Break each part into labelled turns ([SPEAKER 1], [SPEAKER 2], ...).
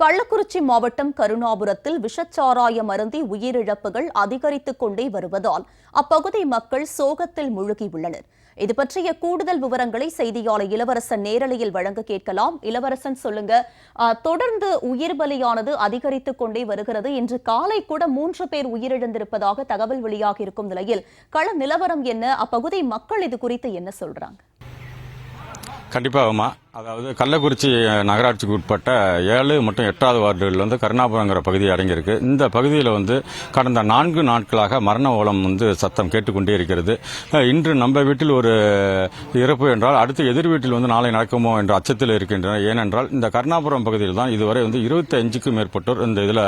[SPEAKER 1] கள்ளக்குறிச்சி மாவட்டம் கருணாபுரத்தில் விஷச்சாராயம் அருந்தி உயிரிழப்புகள் அதிகரித்துக் கொண்டே வருவதால் அப்பகுதி மக்கள் சோகத்தில் முழுகியுள்ளனர். இது பற்றிய கூடுதல் விவரங்களை செய்தியாளர் இளவரசன் நேரலையில் வழங்க கேட்கலாம். இளவரசன் சொல்லுங்க தொடர்ந்து உயிர் பலியானது அதிகரித்துக் கொண்டே வருகிறது. இன்று காலை கூட மூன்று பேர் உயிரிழந்திருப்பதாக தகவல் வெளியாகி இருக்கும் நிலையில் கள நிலவரம் என்ன? அப்பகுதி மக்கள் இது குறித்து என்ன சொல்றாங்க?
[SPEAKER 2] கண்டிப்பாகமா அதாவது கள்ளக்குறிச்சி நகராட்சிக்கு உட்பட்ட ஏழு மற்றும் எட்டாவது வார்டுகளில் வந்து கருணாபுரங்கிற பகுதி அடங்கியிருக்கு. இந்த பகுதியில் வந்து கடந்த நான்கு நாட்களாக மரண ஓலம் வந்து சத்தம் கேட்டுக்கொண்டே இருக்கிறது. இன்று நம்ம வீட்டில் ஒரு இறப்பு என்றால் அடுத்து எதிர் வீட்டில் வந்து நாளை நடக்குமோ என்ற அச்சத்தில் இருக்கின்றன. ஏனென்றால் இந்த கருணாபுரம் பகுதியில் தான் இதுவரை வந்து இருபத்தி அஞ்சுக்கும் மேற்பட்டோர் இந்த இதில்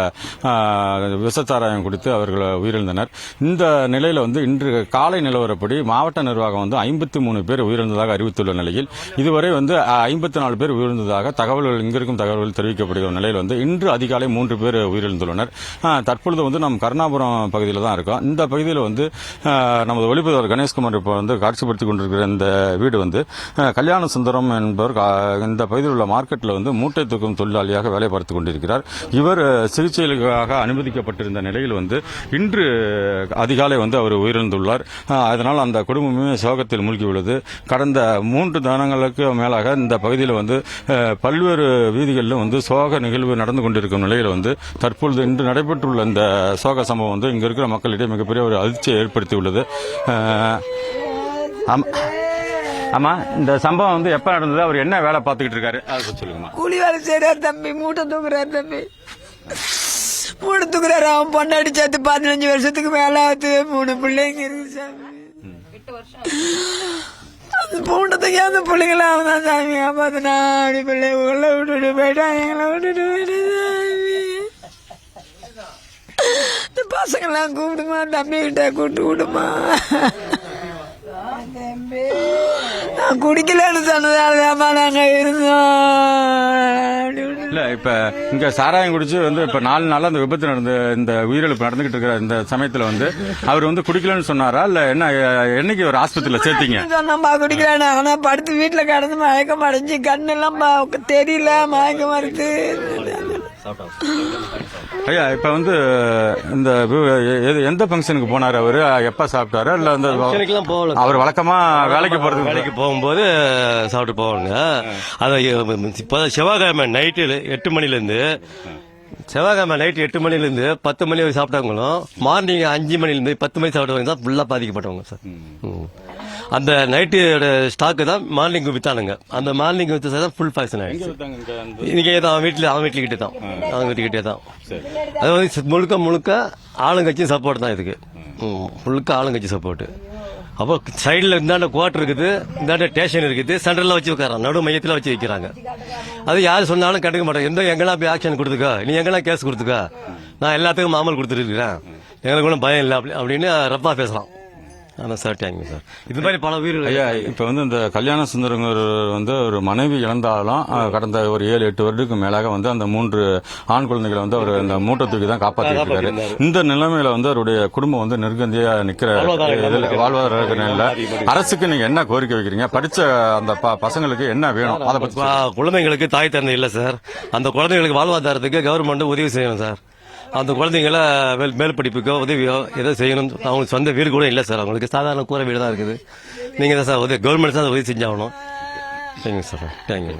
[SPEAKER 2] விசச்சாராயம் கொடுத்து அவர்கள் உயிரிழந்தனர். இந்த நிலையில் வந்து இன்று காலை நிலவரப்படி மாவட்ட நிர்வாகம் வந்து ஐம்பத்தி மூணு பேர் உயிரிழந்ததாக அறிவித்துள்ள நிலையில் இதுவரை வந்து ஐம்பத்தி நாலு பேர் உயிரிழந்ததாக தகவல்கள் இங்கிருக்கும் தகவல்கள் தெரிவிக்கப்படுகிற நிலையில் வந்து இன்று அதிகாலை மூன்று பேர் உயிரிழந்துள்ளனர். தற்பொழுது வந்து நம் கருணாபுரம் பகுதியில் தான் இருக்கோம். இந்த பகுதியில் வந்து நமது ஒளிப்பதிவர் கணேஷ்குமார் இப்போ வந்து காட்சிப்படுத்திக் கொண்டிருக்கிற இந்த வீடு வந்து கல்யாண சுந்தரம் என்பவர் கா- இந்த பகுதியில் உள்ள மார்க்கெட்டில் வந்து மூட்டை தூக்கும் தொழிலாளியாக வேலை பார்த்து கொண்டிருக்கிறார். இவர் சிகிச்சைகளுக்காக அனுமதிக்கப்பட்டிருந்த நிலையில் வந்து இன்று அதிகாலை வந்து அவர் உயிரிழந்துள்ளார். அதனால் அந்த குடும்பமே சோகத்தில் மூழ்கியுள்ளது. கடந்த மூன்று தினங்களுக்கு மேலாக இந்த பகுதியில் வந்து பல்வேறு வீதிகளிலும் வந்து சோக நிகழ்வு நடந்து கொண்டிருக்கும் நிலையில் வந்து தற்பொழுது இன்று நடைபெற்றுள்ள இந்த சோக சம்பவம் வந்து இங்க இருக்கிற மக்களிடையே மிகப்பெரிய ஒரு அதிர்ச்சியை ஏற்படுத்தியுள்ளது. ஆஹ், ஆம்- ஆமா இந்த சம்பவம் வந்து எப்ப நடந்தது அவர் என்ன வேலை பார்த்துக்கிட்டு இருக்காரு? அதை சொல்லுங்கம்மா.
[SPEAKER 3] கூலி வேலை செய்யறாரு தம்பி மூட்டை தூக்குறாரு தம்பி. மூட்டை தூக்குறாரு அவன் பொண்டாடி சேர்த்து பதினஞ்சு வருஷத்துக்கு மேல ஆகுது மூணு பிள்ளைங்க இருக்கு சாமி. அந்த பூண்டை அந்த பிள்ளைங்கள அவன் தான் சாமி காப்பாத்தினா அப்படி பிள்ளை உள்ள விட்டுட்டு போயிட்டான் எங்களை விட்டுட்டு போயிட்டு சாமி. இந்த பசங்கெல்லாம் கூப்பிடுமா? தம்பி கிட்ட கூப்பிட்டு விடுமா? நான் குடிக்கலன்னு சொன்னதால் தான் நாங்கள் இருந்தோம்.
[SPEAKER 2] இல்ல இப்ப இங்க சாராயம் குடிச்சு வந்து இப்ப நாலு நாளா அந்த விபத்து நடந்த இந்த உயிரிழப்பு நடந்துகிட்டு இருக்கிற இந்த சமயத்துல வந்து அவர் வந்து குடிக்கலன்னு சொன்னாரா? இல்ல என்ன என்னைக்கு ஒரு ஆஸ்பத்திரியில சேர்த்தீங்க?
[SPEAKER 3] சொன்னப்பா குடிக்கிறேன் ஆனா படுத்து வீட்டுல கிடந்து மயக்கம் அடைஞ்சு கண்ணெல்லாம் தெரியல மயக்கம் வருது.
[SPEAKER 2] ஐயா இப்ப வந்து இந்த எந்த ஃபங்க்ஷனுக்கு போனாரு அவரு? எப்ப சாப்பிட்டாரு? இல்ல அந்த
[SPEAKER 4] போகல.
[SPEAKER 2] அவர் வழக்கமா வேலைக்கு போறதுக்கு
[SPEAKER 4] வேலைக்கு போகும்போது சாப்பிட்டு போவாங்க. அது இப்போ செவ்வாய்க்கிழமை நைட்டு எட்டு மணிலேருந்து செவ்வாய்க்கிழமை நைட்டு எட்டு மணிலேருந்து பத்து மணி வரை சாப்பிட்டவங்களும் மார்னிங் அஞ்சு மணிலேருந்து பத்து மணி சாப்பிட்டவங்க தான் ஃபுல்லாக பாதிக்கப்பட்டவங்க சார். அந்த நைட்டு ஸ்டாக்கு தான் மார்னிங் வித்தானுங்க. அந்த மார்னிங் வித்து தான் ஃபுல் பாய்சன் ஆயிடுச்சு. இன்னைக்கு தான் அவன் வீட்டில் அவன் வீட்டுல கிட்டே தான் அவன் வீட்டுக்கிட்டே தான். அது வந்து முழுக்க முழுக்க ஆளுங்கட்சி சப்போர்ட் தான் இதுக்கு. ம், முழுக்க ஆளுங்கட்சி சப்போர்ட் அப்போ சைடில் இந்தாண்ட குவார்டர் இருக்குது இந்தாண்ட ஸ்டேஷன் இருக்குது சென்டரில் வச்சு வைக்கிறாங்க நடு மையத்தில் வச்சு வைக்கிறாங்க. அது யார் சொன்னாலும் கண்டுக்க மாட்டாங்க. எந்த எங்கெல்லாம் போய் ஆக்ஷன் கொடுத்துக்கோ நீ எங்கெல்லாம் கேஸ் கொடுத்துக்கோ நான் எல்லாத்துக்கும் மாமல் கொடுத்துருக்கிறேன் எங்களுக்கு ஒன்றும் பயம் இல்லை அப்படி அப்படின்னு ரப்பா பேசுகிறான் அதான் சார் தேங்க்யூ சார் இது மாதிரி பல உயிர்கள்
[SPEAKER 2] ஐயா இப்ப வந்து இந்த கல்யாண சுந்தரங்கர் வந்து ஒரு மனைவி இழந்தாலும் கடந்த ஒரு ஏழு எட்டு வருடத்துக்கு மேலாக வந்து அந்த மூன்று ஆண் குழந்தைகளை வந்து அவர் அந்த மூட்டை தூக்கி தான் காப்பாத்திட்டு இருக்காரு. இந்த நிலைமையில வந்து அவருடைய குடும்பம் வந்து நிர்கந்தியா நிக்கிற
[SPEAKER 4] வாழ்வாதார
[SPEAKER 2] இதுல-. வாழ்வாதார நிலையில அரசுக்கு நீங்க என்ன கோரிக்கை வைக்கிறீங்க? படிச்ச அந்த ப- பசங்களுக்கு என்ன வேணும்? அதை பத்தி
[SPEAKER 4] குழந்தைங்களுக்கு தாய் தந்தை இல்லை சார் அந்த குழந்தைங்களுக்கு வாழ்வாதாரத்துக்கு கவர்மெண்ட் உதவி செய்யணும் சார் அந்த குழந்தைங்கள மேல் மேல் படிப்புக்கோ உதவியோ ஏதோ செய்யணும். அவங்களுக்கு சொந்த வீடு கூட இல்லை சார். அவங்களுக்கு சாதாரண கூரை வீடு தான் இருக்குது. நீங்கள் தான் சார் உதவி கவர்மெண்ட் தான் உதவி செஞ்சாகணும். Thank you sir. Thank you.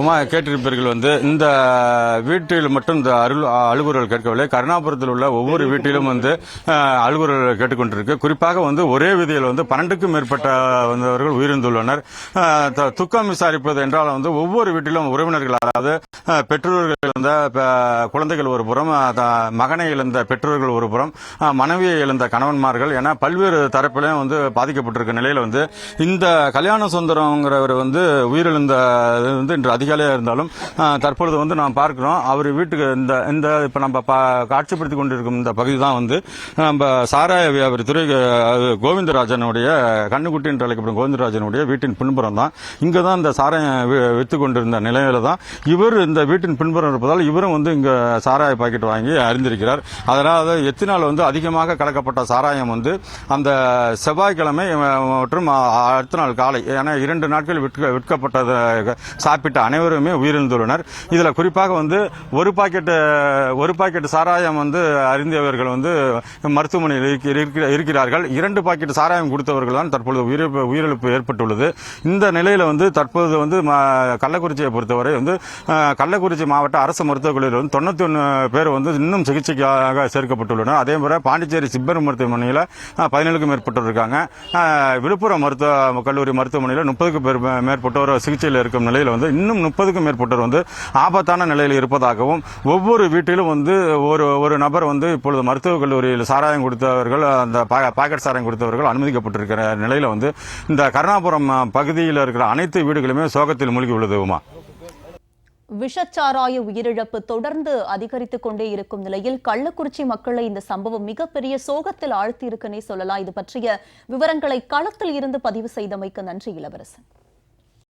[SPEAKER 2] Uma கேட்டிருப்பீர்கள் வந்து இந்த வீட்டில் மட்டும் இந்த அருள் அலுவலர்கள் கேட்கவில்லை. கருணாபுரத்தில் உள்ள ஒவ்வொரு வீட்டிலும் வந்து அலுவலர்கள் கேட்டுக்கொண்டிருக்கு. குறிப்பாக வந்து ஒரே விதியில் வந்து பன்னெண்டுக்கும் மேற்பட்ட வந்தவர்கள் உயிரிழந்துள்ளனர் துக்கம் விசாரிப்பது என்றால் வந்து ஒவ்வொரு வீட்டிலும் உறவினர்கள் அதாவது பெற்றோர்கள் இழந்த குழந்தைகள் ஒரு புறம் மகனை இழந்த பெற்றோர்கள் ஒரு புறம் மனைவியை இழந்த கணவன்மார்கள் என பல்வேறு தரப்பிலையும் வந்து பாதிக்கப்பட்டிருக்க நிலையில வந்து இந்த கல்யாண சுந்தரங்கிறவர் வந்து உயிரிழந்த அது வந்து இன்று அதிகாலையாக இருந்தாலும் தற்பொழுது வந்து நாம் பார்க்கிறோம் அவர் வீட்டுக்கு இந்த இந்த இப்போ நம்ம பா- காட்சிப்படுத்தி கொண்டிருக்கும் இந்த பகுதி தான் வந்து நம்ம சாராய வியாபாரி துறை கோவிந்தராஜனுடைய கண்ணுக்குட்டி என்று அழைக்கப்படும் கோவிந்தராஜனுடைய வீட்டின் பின்புறம் தான். இங்கே தான் இந்த சாராயம் விற்று கொண்டிருந்த நிலையில தான் இவர் இந்த வீட்டின் பின்புறம் இருப்பதால் இவரும் வந்து இங்கே சாராய பாக்கெட் வாங்கி அறிந்திருக்கிறார். அதனால் எத்தினால் வந்து அதிகமாக கலக்கப்பட்ட சாராயம் வந்து அந்த செவ்வாய்க்கிழமை மற்றும் அடுத்த நாள் காலை ஏன்னா இரண்டு நாட்கள் விற்க விற்கப்பட்டது சாப்பிட்ட அனைவருமே உயிரிழந்துள்ளனர். இதில் குறிப்பாக வந்து ஒரு பாக்கெட் ஒரு பாக்கெட் சாராயம் வந்து அறிந்தவர்கள் வந்து மருத்துவமனையில் இருக்கிற- இருக்கிறார்கள். இரண்டு பாக்கெட் சாராயம் கொடுத்தவர்கள் தான் தற்பொழுது உயிரிழப்பு உயிரிழப்பு ஏற்பட்டுள்ளது. இந்த நிலையில் வந்து தற்போது வந்து கள்ளக்குறிச்சியை பொறுத்தவரை வந்து கள்ளக்குறிச்சி மாவட்ட அரசு மருத்துவக் கல்லூரியில் வந்து தொண்ணூத்தி ஒன்று பேர் வந்து இன்னும் சிகிச்சைக்காக சேர்க்கப்பட்டுள்ளனர். அதேபோல் பாண்டிச்சேரி சிப்பர் மருத்துவமனையில் பதினேழுக்கும் மேற்பட்டோர் இருக்காங்க. விழுப்புரம் மருத்துவ கல்லூரி மருத்துவமனையில் முப்பதுக்கு பேர் மே- மேற்பட்டோர் சிகிச்சையில் இருக்கும் நிலையில் வந்து இன்னும் முப்பதுக்கும் மேற்பட்டோர் வந்து ஆபத்தான நிலையில் இருப்பதாகவும் ஒவ்வொரு வீட்டிலும் வந்து ஒரு ஒரு நபர் வந்து இப்பொழுது மருத்துவக் கல்லூரியில் சாராயம் கொடுத்தவர்கள் அந்த பாக்கெட் சாராயம் கொடுத்தவர்கள் அனுமதிக்கப்பட்டிருக்கிற நிலையில் வந்து இந்த கருணாபுரம் பகுதியில் இருக்கிற அனைத்து வீடுகளுமே சோகத்தில் மூழ்கி உள்ளதுமா
[SPEAKER 1] விஷச்சாராய உயிரிழப்பு தொடர்ந்து அதிகரித்துக் கொண்டே இருக்கும் நிலையில் கள்ளக்குறிச்சி மக்களை இந்த சம்பவம் மிகப்பெரிய சோகத்தில் ஆழ்த்தியிருக்குன்னே சொல்லலாம். இது பற்றிய விவரங்களை களத்தில் இருந்து பதிவு செய்தமைக்கு நன்றி இளவரசன்.